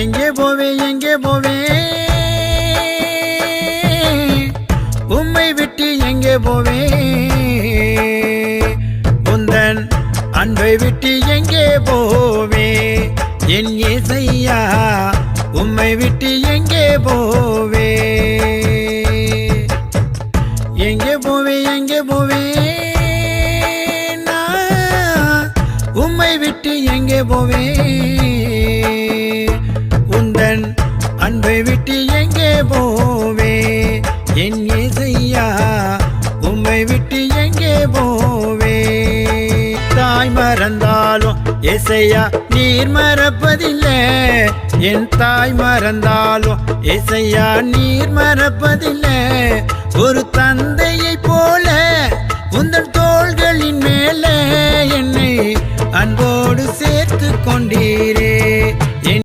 எங்கே போவே எங்கே போவே? உம்மை விட்டு எங்கே போவே? முந்தன் அன்பை விட்டு எங்கே போவே? என் இசையா உம்மை விட்டு எங்கே போவே? எங்கே போவே எங்கே போவே? நான் உம்மை விட்டு எங்கே போவே? உம்மை விட்டு எங்கே போவே? என் இசையா உம்மை விட்டு எங்கே போவே? தாய் மறந்தாலும் இசையா நீர் மறப்பதில்லை. என் தாய் மறந்தாலும் இசையா நீர் மறப்பதில்லை. ஒரு தந்தையை போல உந்தன் தோள்களின் மேலே என்னை அன்போடு சேர்த்து கொண்டீரே.